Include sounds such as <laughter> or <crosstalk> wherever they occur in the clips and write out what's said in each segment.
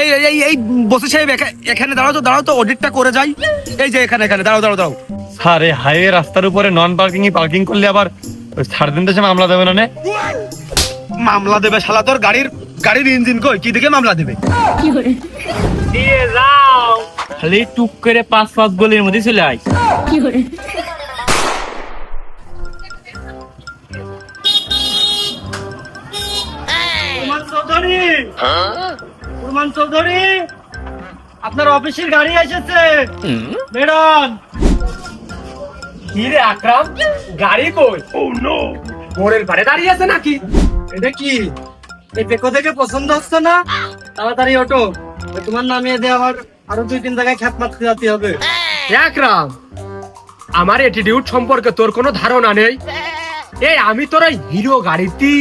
এই এই এই বসে সাহেব এখানে দাঁড়াও তো দাঁড়াও তো অডিটটা করে যাই। এই যে এখানে এখানে দাঁড়াও দাঁড়াও দাঁড়াও। স্যার এই হাইওয়ে রাস্তার উপরে নন পার্কিং পার্কিং করলে আবার সাড়ে তিন দেশে মামলা দেবে না মামলা দেবে শালা তোর গাড়ির গাড়ির ইঞ্জিন কই? কি দিকে মামলা দেবে? দিয়ে যাও। খালি টুক করে পাঁচ পাঁচ গলির মধ্যে চলে আয়। প্রমাণ চৌধুরী! প্রমাণ চৌধুরী আপনার অফিসের গাড়ি এসেছে। ম্যাডাম কি রে আকরাম গাড়ি কই? ও নো মোড়ের ধারে দাঁড়িয়ে আছে নাকি? এটা কি? এই পেকো থেকে পছন্দ হচ্ছে না? তাড়াতাড়ি অটো তোমার নামিয়ে দিয়ে আমার আরও দুই তিন জায়গায় খ্যাপ মারতে যেতে হবে। একরাম আমার অ্যাটিটিউড সম্পর্কে তোর কোনো ধারণা নেই? এই আমি তোর হিরো গাড়িতে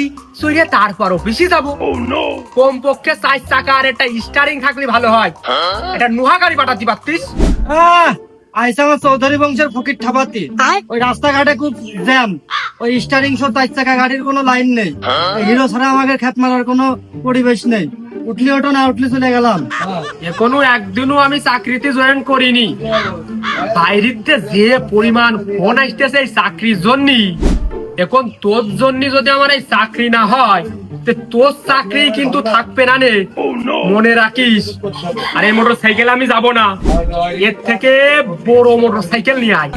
চড়িয়ে তারপর অফিসে যাব। কম পক্ষে চার চাকা আর একটা স্টারিং থাকলে ভালো হয়। একটা নোহা গাড়ি পাঠাতে পারতিস? আহ, আইসা আমার চৌধুরী বংশের ফকির ঠাপাতি। ওই রাস্তাঘাটে খুব জ্যাম। ওই স্টারিং শো চার চাকা গাড়ির কোনো লাইন নেই। হিরো ছাড়া আমাকে খ্যাপ মারার কোনো পরিবেশ নেই। উঠলি ওটো না উঠলি চলে গেলাম। এখনও একদিনও আমি চাকরিতে জয়েন করিনি। বাইরেতে যে পরিমাণ ফোন আসতেছে এই চাকরির জন্য এখন তোর জন্য যদি আমার এই চাকরি না হয় তোর চাকরি কিন্তু থাকবে না নে। মনে রাখিস? আর এই মোটর সাইকেল আমি যাব না। এর থেকে বড় মোটর সাইকেল নিয়ে আয়।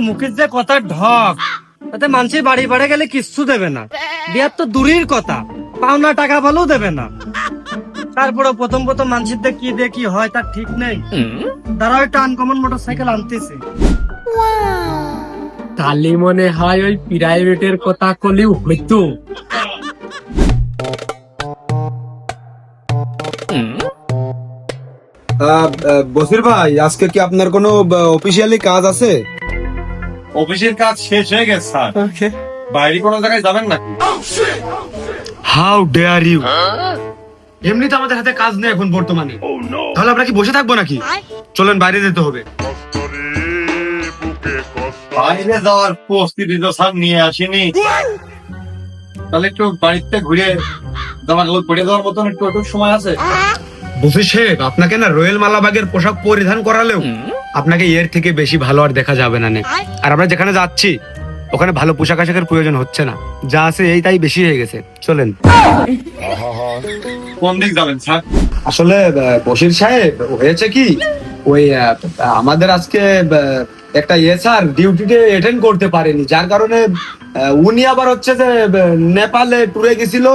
মুখের যে কথা ঢক। তাতে মানুষের বাড়ি বাড়ি গেলে কিচ্ছু দেবে না। বিয়ার তো দূরের কথা। পাওনা টাকা ভালোও দেবে না। তারপরে প্রথম প্রথম মানুষের দিয়ে কি দিয়ে কি হয় তার ঠিক নেই। তারা একটা আনকমন মোটর সাইকেল আনতেছে তাহলে মনে হয় ওই প্রাইভেটের কথা করলেও হইতো। বসির ভাই আজকে কি আপনার কোনো অফিসিয়ালি কাজ আছে? অফিসের কাজ শেষ হয়ে গেছে স্যার। বাইরে কোনো জায়গায় যাবেন নাকি? হাউ ডেয়ার ইউ এমনি তো আমাদের হাতে কাজ নেই এখন বর্তমানে। তাহলে আমরা কি বসে থাকব নাকি? চলেন বাইরে যেতে হবে। বাইরে যাওয়ার প্রস্তুতি তো স্যার নিয়ে আসিনি। তাহলে একটু বাড়িতে ঘুরে জামা কাপড় পরে যাওয়ার মতন একটু একটু সময় আছে? বসি সাহেব আপনাকে না রয়েল মালাবাগের পোশাক পরিধান করালেও আপনাকে এর থেকে বেশি ভালো আর দেখা যাবে না নে। আর আমরা যেখানে যাচ্ছি ওখানে ভালো পোশাক আশাকের প্রয়োজন হচ্ছে না। যা আছে এই তাই বেশি হয়ে গেছে। চলেন। কোন দিক যাবেন স্যার? আসলে বশির সাহেব হয়েছে কি ওই আমাদের আজকে একটা এসআর ডিউটিতে অ্যাটেন্ড করতে পারেনি। যার কারণে উনি আবার হচ্ছে যে নেপালে ট্যুরে গেছিল।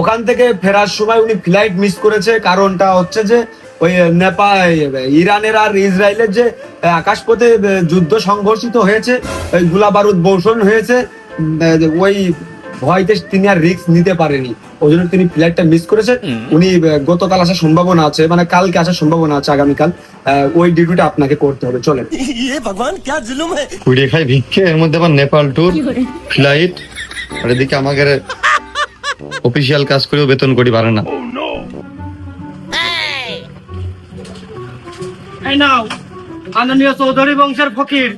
ওখান থেকে ফেরার সময় উনি ফ্লাইট মিস করেছে। কারণটা হচ্ছে যে ওই নেপাল ইরানের আর ইসরায়েলের যে আকাশপথে যুদ্ধ সংঘর্ষিত হয়েছে ওই গোলা বারুদ বর্ষণ হয়েছে ওই ভয়তে তিনি আর রিস্ক নিতে পারেনি। ওই জন্য তিনি ফ্লাইটটা মিস করেছে। উনি গতকাল আসার সম্ভাবনা আছে মানে কালকে আসার সম্ভাবনা আছে আগামীকাল। আহ, ওই ডিউটিটা আপনাকে করতে হবে চলেন। <laughs> কুড়িয়ে খাই ভিক্ষে এর মধ্যে আবার নেপাল ট্যুর ফ্লাইট আর এদিকে আমাদের <laughs> অফিসিয়াল কাজ করেও বেতন করি পারে না। এই নাও মাননীয় চৌধুরী বংশের ফকির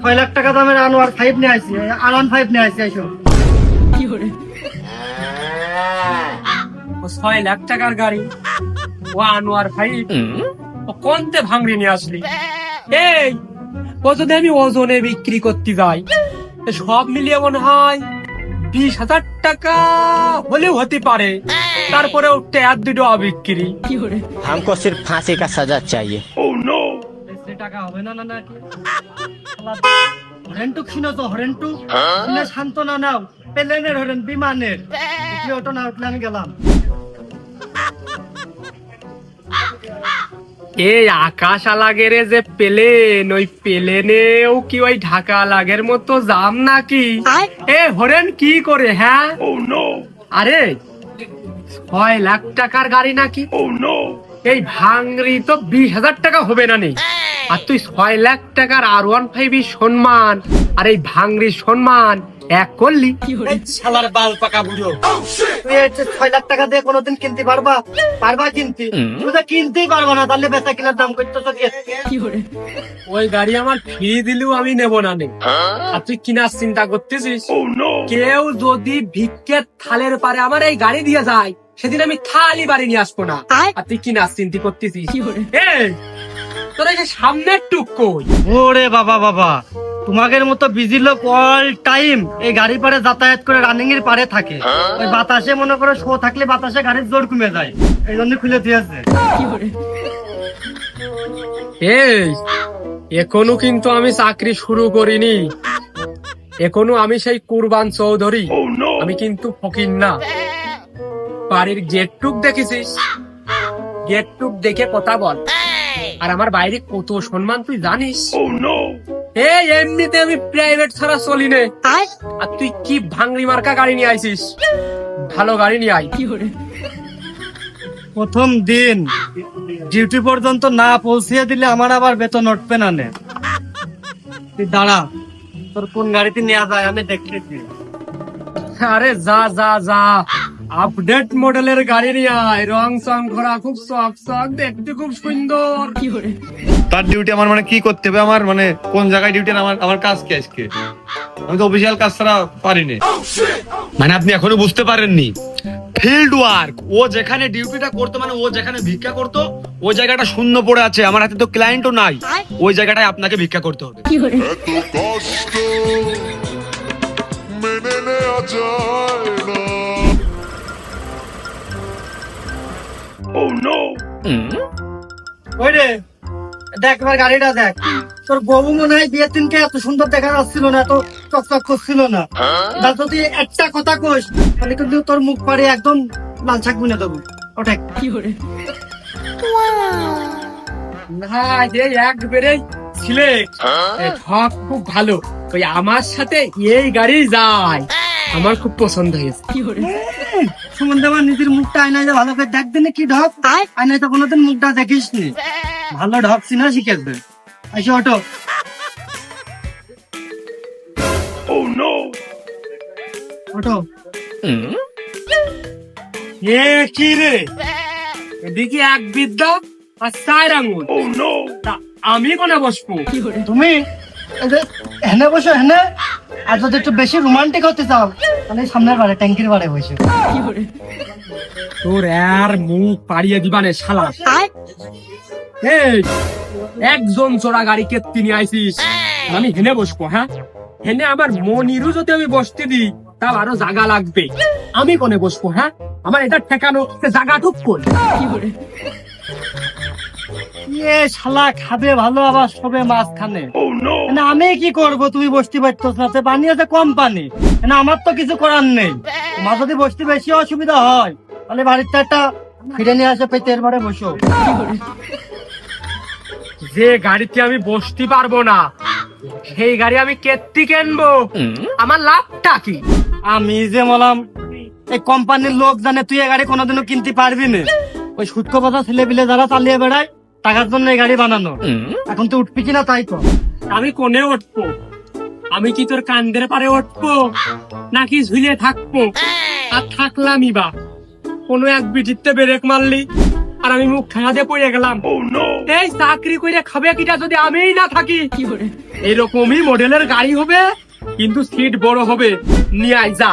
ছয় লাখ টাকা দামের আনোয়ার ফাইভ নিয়ে আসছি আনোয়ার ফাইভ নিয়ে আসছি এইসব ও ছয় লাখ টাকার গাড়ি ও আনোয়ার ভাই ও কোনতে ভাঙড়ি নিয়ে আসলি এই ও যদি আমি ওজনে বিক্রি করতে যাই এ সব মিলিয়ে মনে হয় বিশ হাজার টাকা হলেও হতে পারে তারপরে উঠতে এক দুটো অবিক্রি हमको सिर्फ फांसी का सजा चाहिए বেশি টাকা হবে না না নাকি হরেন্টুক শুনেছো হরেন্টুক শুনে শান্ত না নাও। প্লেনের হরেন বিমানের। ওটো না উঠলে আমি গেলাম। এই আকাশ আলাগের যে প্লেন ওই প্লেনেও কি ওই ঢাকা লাগের মতো জাম নাকি? এ হরেন কি করে হ্যাঁ? আরে ছয় লাখ টাকার গাড়ি নাকি? এই ভাঙরি তো বিশ হাজার টাকা হবে না নেই আর তুই ছয় লাখ টাকার আর ওয়ান ফাইভ সম্মান আর এই ভাঙরি সম্মান এক করলি। শালার বাল পাকা বুড়ো। তুই ছয় লাখ টাকা দিয়ে কোনোদিন কিনতে পারবা? পারবা কিনতে। তুই তো কিনতেই পারবা না তাহলে বেচা কিনার দাম করতে তো ওই গাড়ি আমার ফ্রি দিলেও আমি নেব না নে। আর তুই কিনার চিন্তা করতেছিস? কেউ যদি ভিক্ষের থালের পারে আমার এই গাড়ি দিয়ে যায় সেদিন আমি খালি বাড়ি নিয়ে আসব না। আর? তুই কিনার চিন্তা করতেছিস? এই, তোর এই যে সামনের টুক কই? ওরে বাবা বাবা! তোমাদের মতো বিজি লোক অল টাইম এই গাড়ি পারে যাতায়াত করে রানিং এর পারে থাকে। ওই বাতাসে মনে করো শো থাকলে বাতাসে গাড়ির জোর কমে যায়। এই জন্য খুলে দিয়েছে। এই এখনও কিন্তু আমি চাকরি শুরু করিনি। এখনও আমি সেই কুরবান চৌধুরী। আমি কিন্তু ফকির না। বাড়ির গেট টুক দেখেছিস? গেট টুক দেখে কথা বল। আর আমার বাইরে কত সম্মান তুই জানিস? এই এমনিতে আমি প্রাইভেট ছাড়া চলি নে। আর তুই কি ভাঙড়ি মার্কা গাড়ি নিয়ে আইছিস? ভালো গাড়ি নিয়ে আই প্রথম দিন ডিউটি পর্যন্ত না পৌঁছিয়ে দিলে আমার আবার বেতন উঠবে না নে। তুই দাঁড়া তোর কোন গাড়িতে নেওয়া যায় আমি দেখতেছি। আরে যা যা যা। আপডেট মডেলের গাড়ি নিয়ে আয়। রং সং করা খুব শখ শখ দেখতে খুব সুন্দর। কি করে তার ডিউটি আমার মানে কি করতে হবে? আমার মানে কোন জায়গায় ডিউটি আমার আমার কাজ কি আজকে? আমি তো অফিসিয়াল কাজ ছাড়া পারিনি। মানে আপনি এখনও বুঝতে পারেননি। ফিল্ড ওয়ার্ক ও যেখানে ডিউটিটা করতো মানে ও যেখানে ভিক্ষা করতো ওই জায়গাটা শূন্য পড়ে আছে। আমার হাতে তো ক্লায়েন্টও নাই। ওই জায়গাটায় আপনাকে ভিক্ষা করতে হবে। এত কষ্ট মেনে নেওয়া যায়। না ওই রে দেখ এবার গাড়িটা দেখ। তোর বউ মনে হয় বিয়ের দিনকে এত সুন্দর দেখা যাচ্ছিল না এত চকচক করছিল না। এবার যদি একটা কথা কোস তাহলে কিন্তু তোর মুখ পাড়ে একদম লাল শাক বুনে দেবো। ওটা না যে একবারে ছিলে? ঠক খুব ভালো। ওই আমার সাথে এই গাড়ি যায়। আমার খুব পছন্দ হয়েছে। সুমন নিজের মুখটা আয়নায় ভালো করে দেখ দিনে কি ঢক আয়নায় তো কোনোদিন মুখটা দেখিস নি ভালো ঢক চিনা শিখেছে। আইসো অটো। অটো। এ কি রে? এদিকে এক বিদ্যা আর চার আঙুল। ও তা আমি কোনে বসবো? তুমি হেনে বসো হেনে। আর যদি একটু বেশি রোমান্টিক হতে চাও তাহলে সামনের বারে ট্যাঙ্কির বারে বসে। তোর আর মুখ পাড়িয়ে দিবানে শালা। এই একজন চোরা গাড়ি কে তিনি আইছিস। আমি হেনে বসবো হ্যাঁ? হেনে আমার মনিরও যদি আমি বসতে দিই তাও আরও জাগা লাগবে। আমি কোনে বসবো হ্যাঁ? আমার এটা ঠেকানো সে জায়গা টুক কই এ শালা খাবে ভালো আবার সবে মাছ খানে মানে আমি কি করব? তুমি বসতে পারতস না। বানিয়েছে কোম্পানি মানে আমার তো কিছু করার নেই। তোমার যদি বসতে বেশি অসুবিধা হয় তাহলে বাড়িতে একটা ফিরে নিয়ে আসে পেতের বারে বসো। যে গাড়িতে আমি বসতে পারব না সেই গাড়ি আমি কেত্তি কিনবো। আমার লাভটা কি? আমি যে বললাম এই কোম্পানির লোক জানে তুই এ গাড়ি কোনোদিনও কিনতে পারবি না। ওই সুটকো পাতা ছেলে পিলে যারা চালিয়ে বেড়ায় টাকার জন্য এই গাড়ি বানানো। এখন তুই উঠবি কিনা তাই তো আমি কোনে উঠবো? আমি কি তোর কান্দের পারে উঠবো? নাকি ঝুলে থাকব? আর থাকলামই বা। কোনো এক বিটিতে ব্রেক মারলি আর আমি মুখ দিয়ে পড়ে গেলাম। এই চাকরি করে খাবে কিটা যদি আমিই না থাকি? এরকমই মডেলের গাড়ি হবে। কিন্তু সিট বড় হবে নিয়ে আয় যা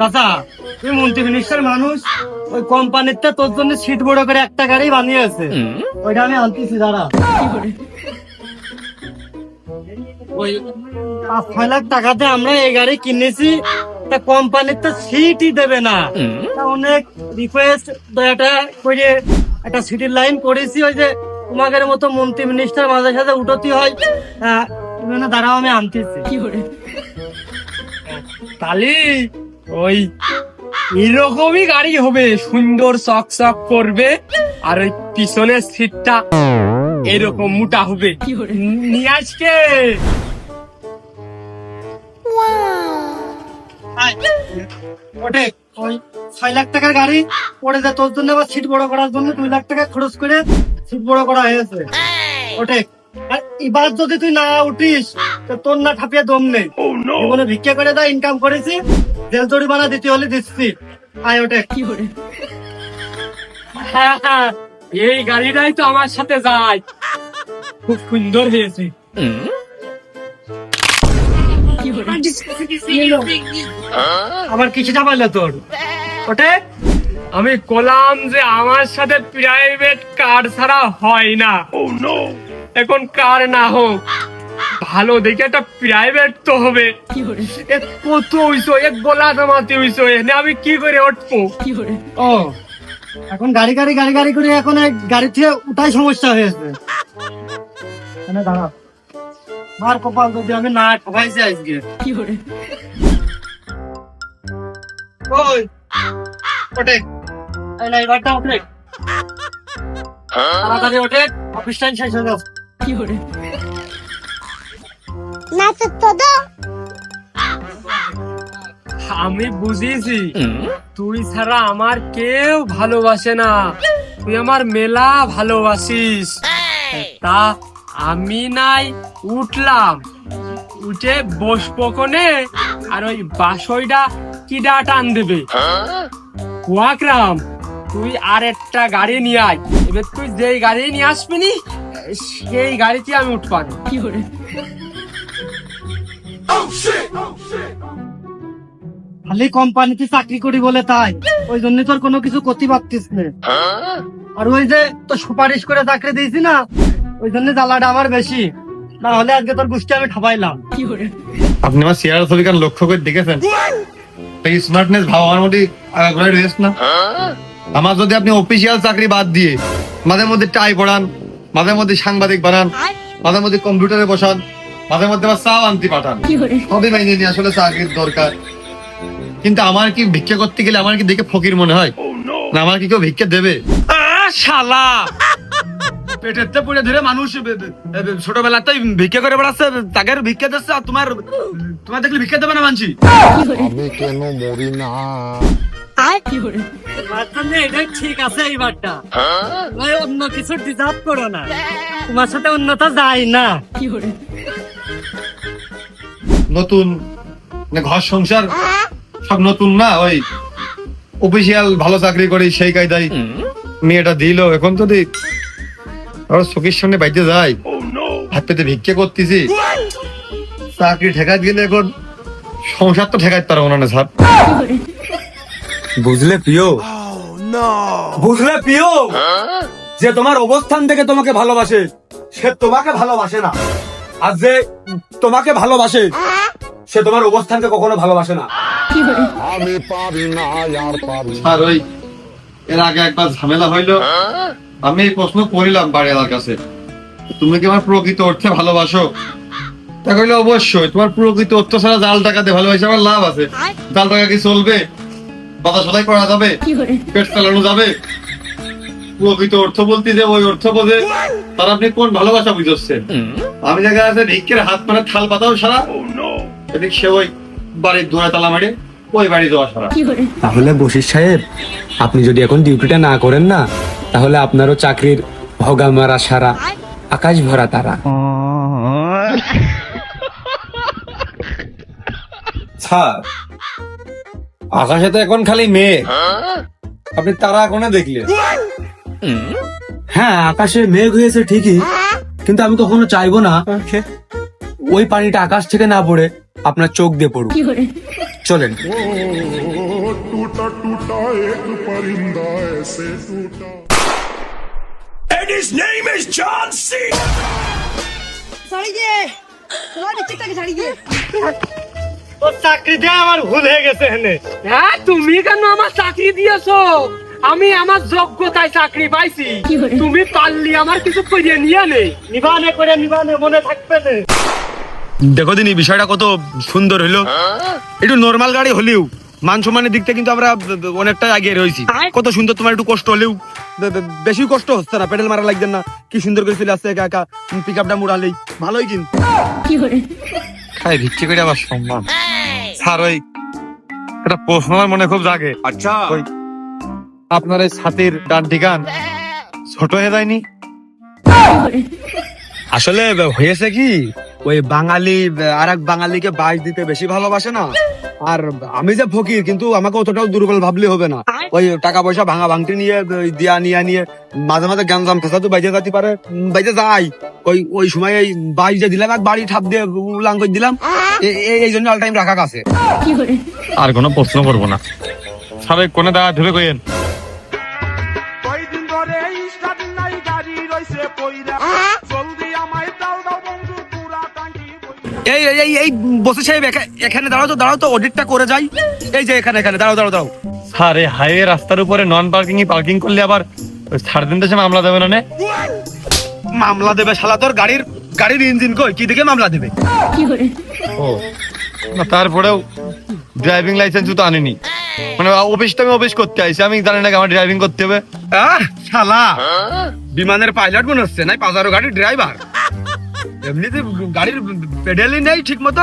চাচা তুই মন্ত্রী মিনিস্টার মানুষ ওই কোম্পানিতে তোর জন্য সিট বড় করে একটা গাড়ি বানিয়েছে ওইটা আমি আনতেছি দাঁড়া। ওই পাঁচ ছয় লাখ টাকাতে আমরা এই গাড়ি কিনেছি তা কোম্পানির তো সিটই দেবে না। অনেক রিকোয়েস্ট দয়াটা করে একটা সিটির লাইন করেছি ওই যে তোমাদের মতো মন্ত্রী মিনিস্টার মাঝে সাথে উঠতি হয়। তুমি না দাঁড়াও আমি আনতেছি। তাহলে ওই এরকমই গাড়ি হবে সুন্দর চক চক করবে আর ওই পিছনের সিটটা এরকম মোটা হবে। নিয়ে আজকে। ওটে ওই ছয় লাখ টাকার গাড়ি পড়ে যায় তোর জন্য আবার সিট বড় করার জন্য দুই লাখ টাকা খরচ করে সিট বড় করা হয়েছে। ওটে এবার যদি তুই না উঠিস তো তোর না ঠাপিয়ে দম নেই। জীবনে ভিক্ষা করে দা ইনকাম করেছি জেল জরিমানা দিতে হলে দিচ্ছি। আয় ওঠে। হ্যাঁ হ্যাঁ এই গাড়িটাই তো আমার সাথে যায়। খুব সুন্দর হয়েছে। আবার কিছু চাপাইলে তোর। ওটে আমি কলাম যে আমার সাথে প্রাইভেট কার ছাড়া হয় না। এখন কার না হোক? ভালো দেখে একটা প্রাইভেট তো হবে। এ কত হইছো? এক গোলা জমাতে হইছো এনে আমি কি করে উঠবো? ও। এখন গাড়ি গাড়ি গাড়ি গাড়ি করে এখন গাড়ি থেকে উঠাই সমস্যা হয়েছে এখানে দাঁড়া। মার কপাল যদি আমি না ঠকাইছি আজকে। ওই। ওঠে। এই এবারটা ওঠে। তাড়াতাড়ি ওঠে। অফিস টাইম শেষ হয়ে যাচ্ছে আমি বুঝিয়েছি তুই ছাড়া আমার কেউ ভালোবাসে না। তুই আমার মেলা ভালোবাসিস। তা আমি নাই উঠলাম। উঠে বসবো কোনে আর ওই বাসইটা কিডা টান দেবে। ওয়াকরাম তুই আর একটা গাড়ি নিয়ে আয়। এবার তুই যেই গাড়ি নিয়ে আসবি নি সেই গাড়িতে আমি উঠবানি খালি কোম্পানিতে চাকরি করি বলে তাই। ওই জন্য তোর কোনো কিছু করতে পারতিস না। আর ওই যে তো সুপারিশ করে চাকরি দিয়েছি না ওই জন্য জ্বালাটা আমার বেশি। না হলে আজকে তোর গোষ্ঠী আমি ঠাপাইলাম। কি করে? আপনি আমার চেয়ার ছবিকার লক্ষ্য করে দেখেছেন? এই স্মার্টনেস ভাব আমার মধ্যে আগাগোড়াই রয়েছে না? আমার যদি আপনি অফিসিয়াল চাকরি বাদ দিয়ে মাঝে মধ্যে টাই পড়ান মাঝে মধ্যে সাংবাদিক বানান মাঝে মধ্যে কম্পিউটারে বসান মাঝে মধ্যে আবার চাও আনতে পাঠান। সবই মাইনে নিয়ে আসলে চাকরির দরকার। কিন্তু আমার কি ভিক্ষা করতে গেলে আমার কি দেখে ফকির মনে হয়? না আমার কি কেউ ভিক্ষা দেবে? আহ, শালা! পেটের তো পুড়ে ধরে মানুষ বে- বে- বে- ছোটবেলাতেই ভিক্ষা করে বেড়াচ্ছে তাকে আর ভিক্ষা দিচ্ছে আর তোমার তোমার দেখলে ভিক্ষা দেবে না মানছি? আমি কেন মরি না? ঠিক আছে এইবারটা ওই অন্য কিছু ডিজার্ভ করো না। তোমার সাথে অন্যতা যায় না। নতুন মানে ঘর সংসার সব নতুন না? ওই অফিসিয়াল ভালো চাকরি করি সেই কায়দাই মেয়েটা দিল এখন তো দেখ আর চোখের সামনে বাইতে যাই। হাত পেতে ভিক্ষে করতেছি। চাকরি ঠেকাত গেলে এখন সংসার তো ঠেকাইতে পারব না স্যার। বুঝলে প্রিয়? বুঝলে প্রিয়? যে তোমার অবস্থান থেকে তোমাকে ভালোবাসে সে তোমাকে ভালোবাসে না। আর যে তোমাকে ভালোবাসে সে তোমার অবস্থানকে কখনো ভালোবাসে না। আমি পারি না আর পারি। স্যার ওই এর আগে একবার ঝামেলা হইল। আমি এই প্রশ্ন করিলাম বাড়িওয়ালার কাছে। তুমি কি আমার প্রকৃত অর্থে ভালোবাসো? তা কইলে অবশ্যই তোমার প্রকৃত অর্থ ছাড়া জাল টাকাতে ভালোবাসে আমার লাভ আছে। জাল টাকা কি চলবে? বাধা সদাই করা যাবে? পেট চালানো যাবে? প্রকৃত অর্থ বলতে যে ওই অর্থ বোঝে তার আপনি কোন ভালোবাসা বুঝছেন আমি জায়গায় আছে ভিক্ষের হাত মানে থাল পাতাও সারা এদিক সে ওই বাড়ির দোয়া তালা মারে ওই বাড়ি যাওয়া সারা তাহলে বশির সাহেব আপনি যদি এখন ডিউটিটা না করেন না তাহলে আপনারও চাকরির ভগা মারা সারা আকাশ ভরা তারা স্যার আকাশে তো এখন খালি মেঘ আপনি তারা কোনে দেখলেন হ্যাঁ আকাশে মেঘ হয়েছে ঠিকই কিন্তু আমি কখনো চাইব না ওই পানিটা আকাশ থেকে না পড়ে আপনার চোখ দিয়ে পড়ুক চলেন His name is John C. ছাড়িয়ে। তোমার চিকটাকে ছাড়িয়ে। ও চাকরি দেয়া আমার ভুল হয়ে গেছে হেনে হ্যাঁ তুমি কেন আমার চাকরি দিয়েছ? আমি আমার যোগ্যতায় চাকরি পাইছি। তুমি পারলি আমার কিছু করিয়ে নিয়ে নে। নিবানে করে নিবানে মনে থাকবে না। দেখো দিনি বিষয়টা কত সুন্দর হলো হ্যাঁ? একটু নর্মাল গাড়ি হলেও মান সম্মানের দিক থেকে কিন্তু আমরা অনেকটা এগিয়ে রয়েছি। কত সুন্দর তোমার একটু কষ্ট হলেও। বেশি কষ্ট হচ্ছে না পেডেল মারা লাগছে না। কি সুন্দর করে চলে আসছে একা একা পিক আপটা মুড়ালেই। ভালোই কিন্তু। খাই ভিক্ষে করে আবার সম্মান। স্যার ওই একটা প্রশ্ন আমার মনে খুব জাগে। আচ্ছা। ওই আপনার এই ছাতির ডান ঠিকান ছোট হয়ে যায়নি? আসলে হয়েছে কি ওই বাঙালি আর এক বাঙালিকে বাইশ দিতে বেশি ভালোবাসে না? আর আমি যে ফকির কিন্তু আমাকে অতটাও দুর্বল ভাবলে হবে না। ওই টাকা পয়সা ভাঙা ভাঙটি নিয়ে দিয়া নিয়ে নিয়ে মাঝে মাঝে গ্যাঞ্জাম ফেসা তো বাইজে যাতে পারে বাইজে যাই। ওই ওই সময় এই বাইশ যে দিলাম এক বাড়ি ঠাপ দিয়ে উলাং করে দিলাম এই জন্য অল টাইম রাখা কাছে আর কোনো প্রশ্ন করব না। সাবেক কোনে দাঁড়া ধরে কইেন এই এই এই এই বসে সাহেব এখানে দাঁড়াও তো দাঁড়াও তো অডিটটা করে যাই। এই যে এখানে এখানে দাঁড়াও দাঁড়াও দাঁড়াও। স্যার এই হাইওয়ে রাস্তার উপরে নন পার্কিং পার্কিং করলে আবার সাড়ে তিনটে সময় মামলা দেবে না মামলা দেবে শালা তোর গাড়ির গাড়ির ইঞ্জিন কই? কি দিকে মামলা দেবে? ও না তারপরেও ড্রাইভিং লাইসেন্স তো আনিনি। মানে অফিসটা আমি অফিস করতে আইছি আমি জানি না আমার ড্রাইভিং করতে হবে। আহ শালা। বিমানের পাইলট মনে হচ্ছে নাই পাজারো গাড়ির ড্রাইভার এমনিতে গাড়ির পেডেলই নেই ঠিক মতো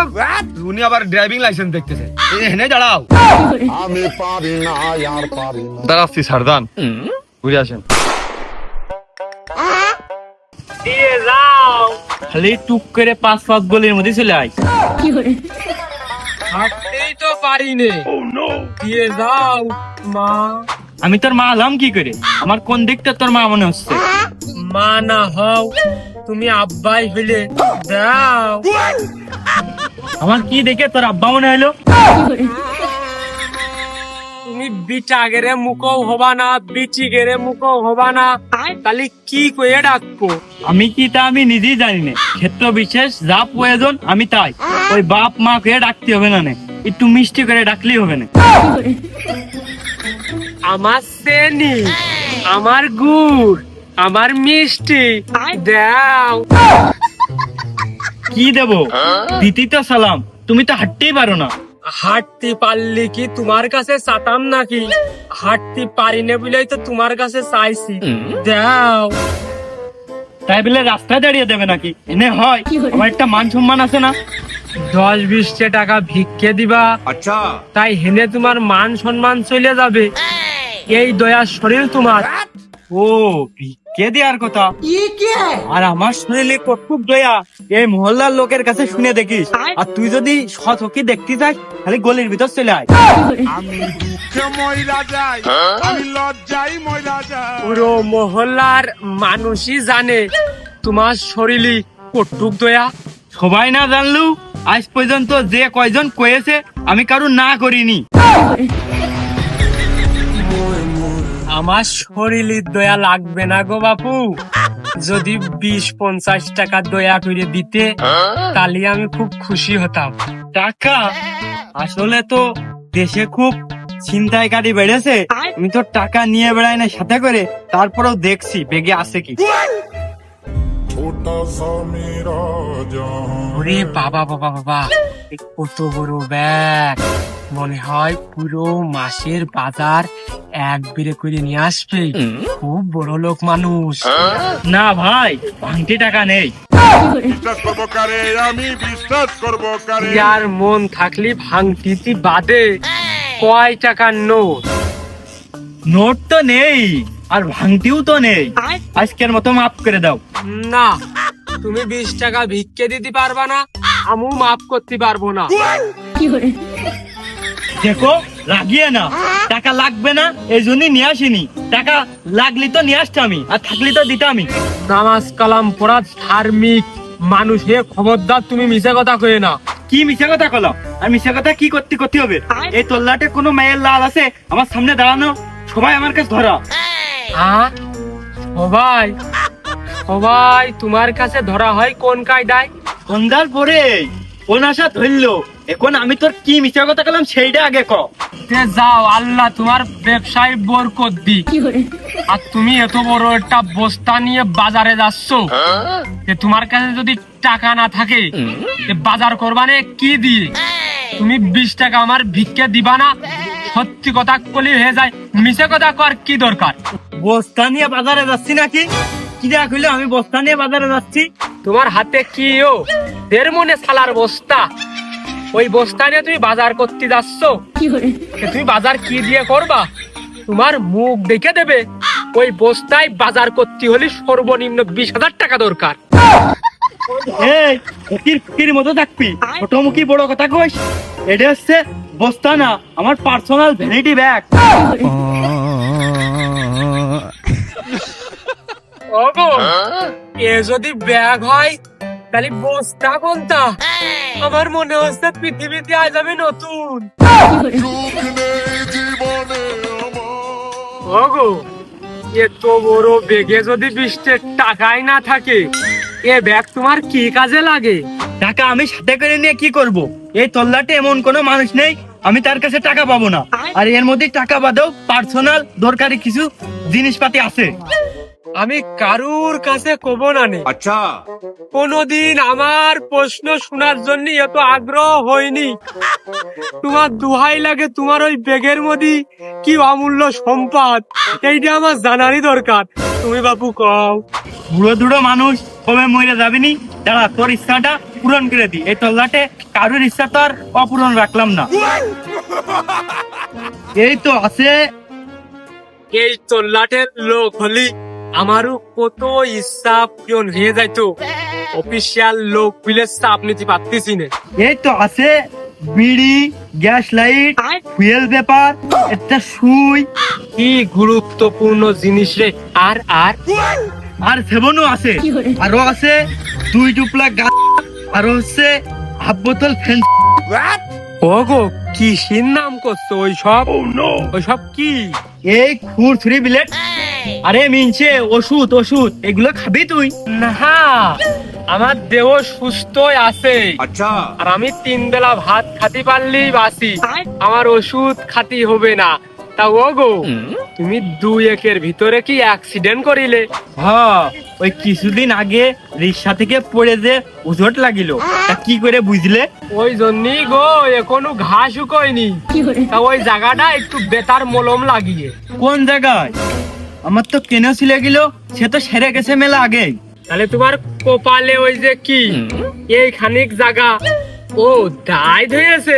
উনি আবার ড্রাইভিং লাইসেন্স দেখতেছে। এখানে দাঁড়াও। আমি পারি না আর পারি না। দাঁড়াচ্ছি সারদান। ঘুরে আসেন। দিয়ে যাও। খালি টুক করে পাঁচ পাঁচ গলির মধ্যে চলে আয়। হাঁটতেই তো পারি নে। দিয়ে যাও মা। আমি তোর মা হলাম কি করে? আমার কোন দিকটা তোর মা মনে হচ্ছে? মা না হও তুমি আব্বাই হইলে দাও। আমার কি দেখে তোর আব্বা মনে হলো? তুমি বিটা গেরে মুখও হবা না বিচি গেরে মুখও হবা না তাহলে কি কয়ে ডাকবো? আমি কি তা আমি নিজেই জানি না। ক্ষেত্র বিশেষ যা প্রয়োজন আমি তাই। ওই বাপ মা কে ডাকতে হবে না নে। একটু মিষ্টি করে ডাকলেই হবে না। আমার চেনি আমার গুড় আমার মিষ্টি। দাও। কি দেব? দিতি তো সালাম। তুমি তো হাঁটতেই পারো না। হাঁটতে পারলে কি তোমার কাছে চাতাম নাকি? হাঁটতে পারি না বলেই তো তোমার কাছে চাইছি। দাও। তাই বলে রাস্তায় দাঁড়িয়ে দেবে নাকি? এনে হয়। আমার একটা মান সম্মান আছে না। দশ বিশটা টাকা ভিক্ষে দিবা। আচ্ছা। তাই হেনে তোমার মান সম্মান চলে যাবে। এই দয়ার শরীর তোমার। ও কে দেওয়ার কথা? আর আমার শরীরে কটুক দয়া। এই মহল্লার লোকের কাছে শুনে দেখিস। আর তুই যদি সৎ হকি দেখতে চাস খালি গলির ভিতর চলে আয়। আমি দুঃখে ময়রা যাই আমি লজ্জাই ময়রা যাই। পুরো মহল্লার মানুষই জানে তোমার শরীরে কটুক দয়া। সবাই না জানলু আজ পর্যন্ত যে কয়জন কয়েছে আমি কারু না করিনি। আমার শরীরের দয়া লাগবে না গো বাপু। যদি বিশ পঞ্চাশ টাকা দয়া করে দিতে, তাহলে আমি খুব খুশি হতাম। টাকা আসলে তো দেশে খুব চিন্তায় কাটি বেড়েছে। আমি তো টাকা নিয়ে বেড়াই না সাথে করে, তারপরেও দেখছি, বেগে আছে কি। ওরে বাবা বাবা বাবা কত বড় ব্যাগ। মনে হয় পুরো মাসের বাজার এক বেড়ে করে নিয়ে আসবে। খুব বড় লোক মানুষ। না ভাই ভাঙটি টাকা নেই। বিশ্বাস করব কারে? আমি বিশ্বাস করব কারে? ইয়ার মন থাকলে ভাঙতিতি বাদে কয় টাকার নোট? নোট তো নেই আর ভাঙটিও তো নেই। আজকের মতো মাফ করে দাও। না তুমি বিশ টাকা ভিক্ষে দিতে পারবা না আমু মাফ করতে পারব না। দেখো, লাগিয়ে না। টাকা লাগবে না এই জন্যই নিয়ে আসিনি। টাকা লাগলি তো নিয়ে আসতে আমি, আর থাকলি তো দিতে আমি। নামাজ কালাম পড়া ধার্মিক মানুষ, হে খবরদার, তুমি মিশে কথা কয়ে না। কি মিশা কথা কলো আর মিশা কথা কি করতে করতে হবে? এই তোল্লাটে কোনো মেয়ের লাল আছে? আমার সামনে দাঁড়ানো, সবাই আমার কাছে ধরা। হ্যাঁ সবাই? সবাই তোমার কাছে ধরা হয় কোন কায়দায়? সন্ধ্যার পরে। কোন আশা ধরলো। এখন আমি তোর কি মিশা কথা কলাম সেইটা আগে ক। তে যাও আল্লাহ তোমার ব্যবসায় বরকত দি আর তুমি এত বড় একটা বস্তা নিয়ে বাজারে যাচ্ছ যে তোমার কাছে যদি টাকা না থাকে বাজার করবানে কি দিয়ে? তুমি বিশ টাকা আমার ভিক্ষে দিবা না? সত্যি কথা কলি হয়ে যায় মিশে কথা কর কি দরকার? বস্তা নিয়ে বাজারে যাচ্ছি নাকি? কি দেখা কইলো? আমি বস্তা নিয়ে বাজারে যাচ্ছি। তোমার হাতে কি ও? দেড় মনে সালার বস্তা। ওই বস্তা নিয়ে তুমি বাজার করতে যাচ্ছ? তুমি বাজার কি দিয়ে করবা? তোমার মুখ দেখে দেবে। ওই বস্তায় বাজার করতে হলে সর্বনিম্ন বিশ হাজার টাকা দরকার। এই মতো থাকবি। ছোট মুখী বড় কথা কইস এটা হচ্ছে বস্তা না আমার পার্সোনাল ভ্যানিটি ব্যাগ ওগো এ যদি ব্যাগ হয় তাহলে বস্তা কোনটা? আমার মনে হচ্ছে পৃথিবীতে আজ আমি নতুন। ওগো এত বড় বেগে যদি বিশটের টাকাই না থাকে এ ব্যাগ তোমার কি কাজে লাগে? টাকা আমি সাথে করে নিয়ে কি করব? এই তল্লাটে এমন কোনো মানুষ নেই আমি তার কাছে টাকা পাবো না। আর এর মধ্যে টাকা বাদেও পার্সোনাল দরকারি কিছু জিনিসপাতি আছে। আমি কারুর কাছে কব না নে। আচ্ছা। কোনদিন আমার প্রশ্ন শোনার জন্য এত আগ্রহ হয়নি। তোমার দুহাই লাগে তোমার ওই বেগের মধ্যে কি অমূল্য সম্পদ এইটা আমার জানারই দরকার। তুমি বাপু কও। বুড়ো দুড়ো মানুষ কবে মরে যাবিনি দাঁড়া তোর ইচ্ছাটা পূরণ করে দি। এই তল্লাটে কারোর ইচ্ছা তো আর অপূরণ রাখলাম না। <laughs> এই তো আছে। এই তল্লাটের লোক হলি আমারও কত ইচ্ছা পূরণ হয়ে যাইতো অফিসিয়াল লোক বিলে চাপ নিতে পারতেছি না। এই তো আছে বিড়ি গ্যাস লাইট ফুয়েল পেপার একটা সুই। কি গুরুত্বপূর্ণ জিনিস রে। আর আর? আর সেবনও আছে। আরও আছে দুই টুপলা গাছ আরও হচ্ছে হাফ বোতল ফেন্স ওগো কিসির নাম করছ? ওই সব ওই সব কি? এই খুর থ্রি বিলেট আরে মিনছে ওষুধ ওষুধ এগুলো খাবি তুই? না আমার দেহ সুস্থই আছে। আচ্ছা। আর আমি তিন বেলা ভাত খাতে পারলেই বাসি। আমার ওষুধ খাতি হবে না। তা ওগো তুমি দুই একের ভিতরে কি অ্যাক্সিডেন্ট করিলে? হ্যাঁ ওই কিছুদিন আগে রিক্সা থেকে পড়ে যে উজট লাগিল। তা কি করে বুঝলে? ওই জন্যই গো এখনও ঘাস শুকোয়নি তা ওই জায়গাটা একটু বেতার মলম লাগিয়ে। কোন জায়গায়? আমার তো কেন ছিলে গেল সে তো সেরে গেছে মেলা আগে। তাহলে তোমার কপালে ওই যে কি? এই খানিক জায়গা ও দায় ধরেছে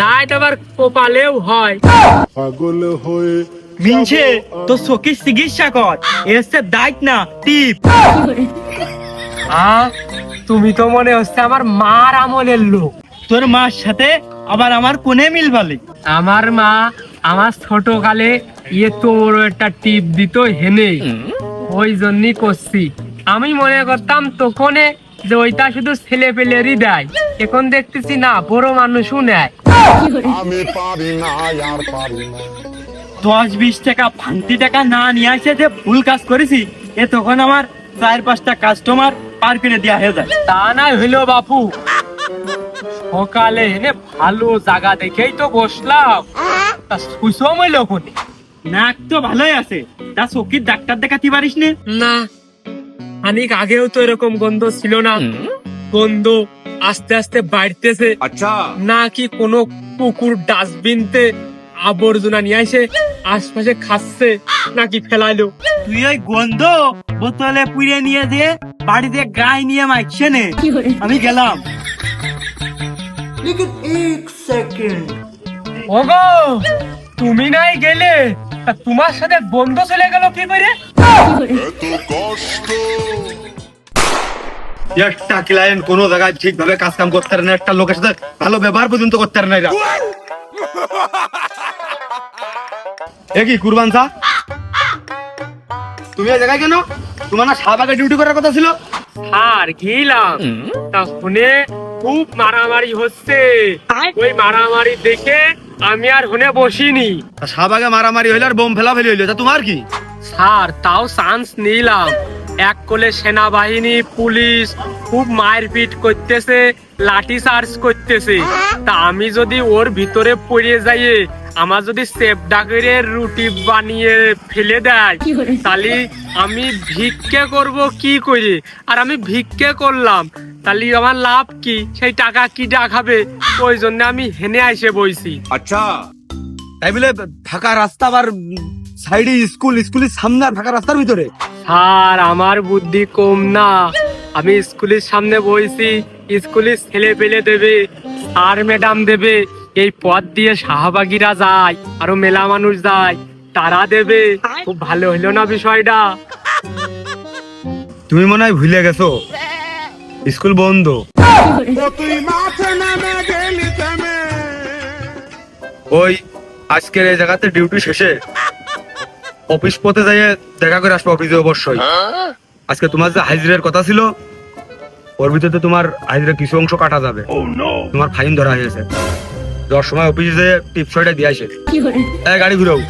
দায় আবার কপালেও হয়। পাগল হয়ে মিনছে তো চকির চিকিৎসা কর। এসছে দায়িত্ব না টিপ। আ তুমি তো মনে হচ্ছে আমার মার আমলের লোক। তোর মার সাথে আবার আমার কোনে মিল ভালি আমার মা আমার ছোট কালে ইয়ে তো বড় একটা টিপ দিত হেনে। ওই জন্যই করছি। আমি মনে করতাম তখনে যে ওইটা শুধু ছেলে পেলেরই দেয়। এখন দেখতেছি না বড় মানুষও নেয়। আমি পারি না আর পারি না। দশ বিশ টাকা ফান্তি টাকা না নিয়ে আসে যে ভুল কাজ করেছি এ তখন আমার চার পাঁচটা কাস্টমার পার করে দেওয়া হয়ে যায়। তা না হইল বাপু। সকালে এনে ভালো জায়গা দেখেই তো বসলাম। সুসম হইল কোনে নাক তো ভালোই আছে। তা চকির ডাক্তার দেখাতে পারিস নে? না খানিক আগেও তো এরকম গন্ধ ছিল না। গন্ধ আস্তে আস্তে বাড়তেছে। আচ্ছা। নাকি কোনো কুকুর ডাস্টবিনতে আবর্জনা নিয়ে এসে আশপাশে খাচ্ছে নাকি ফেলাইলো? তুই ওই গন্ধ বোতলে পুড়ে নিয়ে দিয়ে বাড়িতে গায়ে নিয়ে মাইছে নে? আমি গেলাম। ওগো তুমি নাই গেলে তোমার সাথে বন্ধ চলে গেল কি করে? একটা ক্লায়েন্ট কোন জায়গায় ঠিকভাবে কাজ কাম করতে পারে না একটা লোকের সাথে ভালো ব্যবহার পর্যন্ত করতে পারে না এরা। এ কি কুরবান সা তুমি এই জায়গায় কেন? তোমার না শাহবাগে ডিউটি করার কথা ছিল? আর গেলাম। তা শুনে খুব মারামারি হচ্ছে। ওই মারামারি দেখে আমি আর হুনে বসিনি। তা শাহবাগে মারামারি হইল আর বোম ফেলা ফেলি হইল তা তোমার কি? স্যার তাও চান্স নিলাম। এক কোলে সেনাবাহিনী পুলিশ খুব মারপিট করতেছে লাঠি চার্জ করতেছে। তা আমি যদি ওর ভিতরে পড়ে যাইয়ে আমার যদি সেফ ডাকের রুটি বানিয়ে ফেলে দেয় তাহলে আমি ভিক্ষে করব কি করে? আর আমি ভিক্ষে করলাম তাহলে আমার লাভ কি? সেই টাকা কি দেখাবে ওই জন্য আমি হেনে আইসে বইছি। আচ্ছা। তাই বলে ফাঁকা রাস্তা আবার সাইডে স্কুল স্কুলের সামনে আর ফাঁকা রাস্তার ভিতরে? স্যার আমার বুদ্ধি কম না। আমি স্কুলের সামনে বইছি স্কুলের ছেলে পেলে দেবে আর ম্যাডাম দেবে এই পথ দিয়ে শাহবাগীরা যায় আরও মেলা মানুষ যায় তারা দেবে। খুব ভালো হলো না বিষয়টা? তুমি মনে হয় ভুলে গেছো? স্কুল বন্ধ। ওই আজকের এই জায়গাতে ডিউটি শেষে অফিস পথে যাই দেখা করে আসব অফিসে অবশ্যই। আজকে তোমার যে হাজিরের কথা ছিল ওর ভিতরে তোমার হাজিরের কিছু অংশ কাটা যাবে। তোমার ফাইন ধরা হয়েছে। যাওয়ার সময় অফিসে টিপসটা দিয়ে আসে। গাড়ি ঘুরাও।